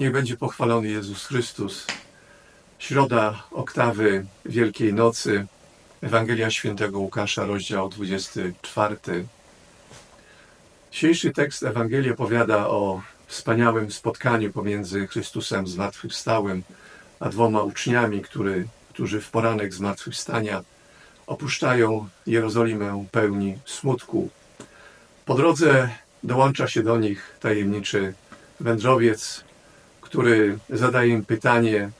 Niech będzie pochwalony Jezus Chrystus. Środa oktawy Wielkiej Nocy. Ewangelia Świętego Łukasza, rozdział 24. Dzisiejszy tekst Ewangelii opowiada o wspaniałym spotkaniu pomiędzy Chrystusem zmartwychwstałym a dwoma uczniami, który, którzy w poranek zmartwychwstania opuszczają Jerozolimę pełni smutku. Po drodze dołącza się do nich tajemniczy wędrowiec, który zadaje im pytanie,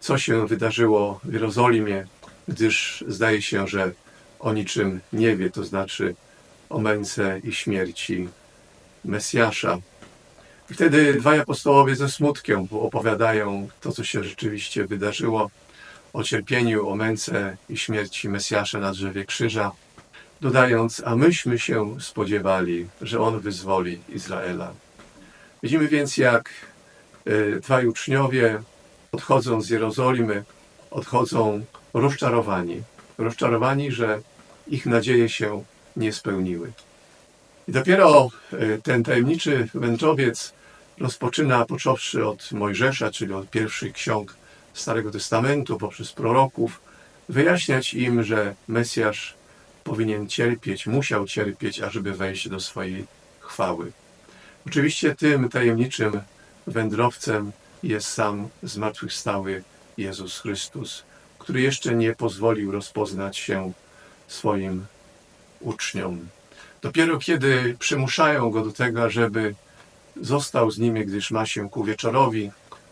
co się wydarzyło w Jerozolimie, gdyż zdaje się, że o niczym nie wie, to znaczy o męce i śmierci Mesjasza. I wtedy dwaj apostołowie ze smutkiem opowiadają to, co się rzeczywiście wydarzyło, o cierpieniu, o męce i śmierci Mesjasza na drzewie krzyża, dodając, a myśmy się spodziewali, że On wyzwoli Izraela. Widzimy więc, jak dwaj uczniowie odchodzą z Jerozolimy, odchodzą rozczarowani. Rozczarowani, że ich nadzieje się nie spełniły. I dopiero y, ten tajemniczy wędrowiec rozpoczyna, począwszy od Mojżesza, czyli od pierwszych ksiąg Starego Testamentu, poprzez proroków, wyjaśniać im, że Mesjasz powinien cierpieć, musiał cierpieć, ażeby wejść do swojej chwały. Oczywiście tym tajemniczym wędrowcem jest sam zmartwychwstały Jezus Chrystus, który jeszcze nie pozwolił rozpoznać się swoim uczniom. Dopiero kiedy przymuszają go do tego, żeby został z nimi, gdyż ma się ku wieczorowi,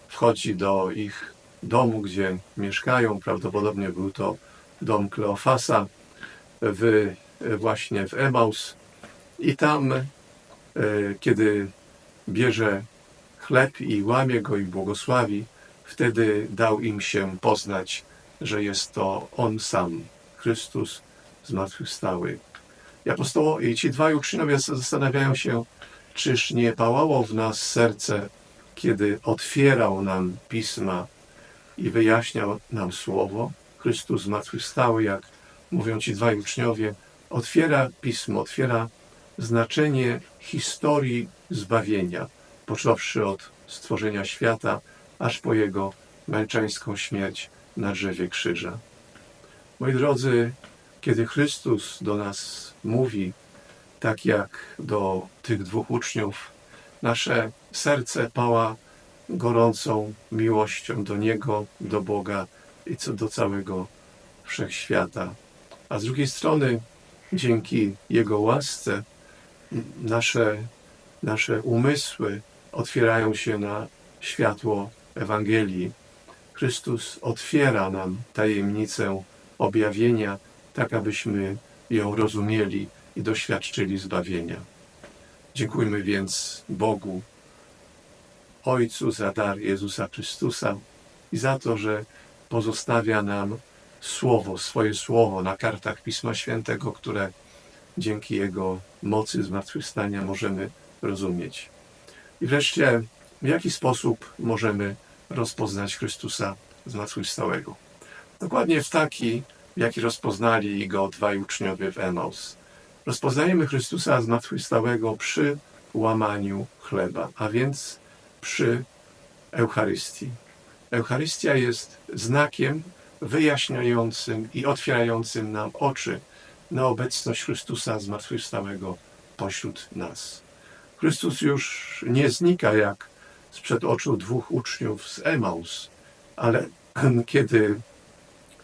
wchodzi do ich domu, gdzie mieszkają. Prawdopodobnie był to dom Kleofasa w, właśnie w Emaus. I tam, e, kiedy bierze chleb i łamie go i błogosławi, wtedy dał im się poznać, że jest to On sam, Chrystus zmartwychwstały. I apostoło, i ci dwaj uczniowie zastanawiają się, czyż nie pałało w nas serce, kiedy otwierał nam pisma i wyjaśniał nam słowo. Chrystus zmartwychwstały, jak mówią ci dwaj uczniowie, otwiera pismo, otwiera znaczenie historii zbawienia, począwszy od stworzenia świata, aż po jego męczeńską śmierć na drzewie krzyża. Moi drodzy, kiedy Chrystus do nas mówi, tak jak do tych dwóch uczniów, nasze serce pała gorącą miłością do Niego, do Boga i co do całego wszechświata. A z drugiej strony, dzięki Jego łasce, nasze, nasze umysły otwierają się na światło Ewangelii. Chrystus otwiera nam tajemnicę objawienia, tak abyśmy ją rozumieli i doświadczyli zbawienia. Dziękujmy więc Bogu, Ojcu za dar Jezusa Chrystusa i za to, że pozostawia nam słowo, swoje słowo na kartach Pisma Świętego, które dzięki Jego mocy zmartwychwstania możemy rozumieć. I wreszcie, w jaki sposób możemy rozpoznać Chrystusa zmartwychwstałego? Dokładnie w taki, w jaki rozpoznali go dwaj uczniowie w Emaus. Rozpoznajemy Chrystusa zmartwychwstałego przy łamaniu chleba, a więc przy Eucharystii. Eucharystia jest znakiem wyjaśniającym i otwierającym nam oczy na obecność Chrystusa zmartwychwstałego pośród nas. Chrystus już nie znika jak sprzed oczu dwóch uczniów z Emaus, ale kiedy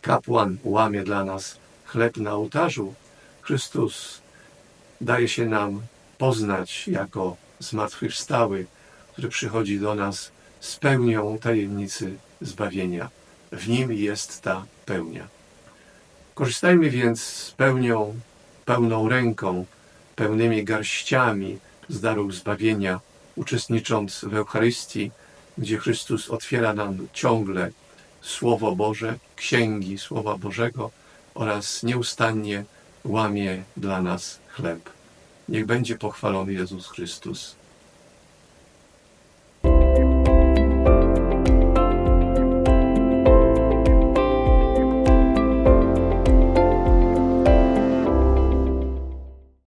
kapłan łamie dla nas chleb na ołtarzu, Chrystus daje się nam poznać jako zmartwychwstały, który przychodzi do nas z pełnią tajemnicy zbawienia. W nim jest ta pełnia. Korzystajmy więc z pełnią, pełną ręką, pełnymi garściami z darów zbawienia, uczestnicząc w Eucharystii, gdzie Chrystus otwiera nam ciągle Słowo Boże, księgi Słowa Bożego oraz nieustannie łamie dla nas chleb. Niech będzie pochwalony Jezus Chrystus.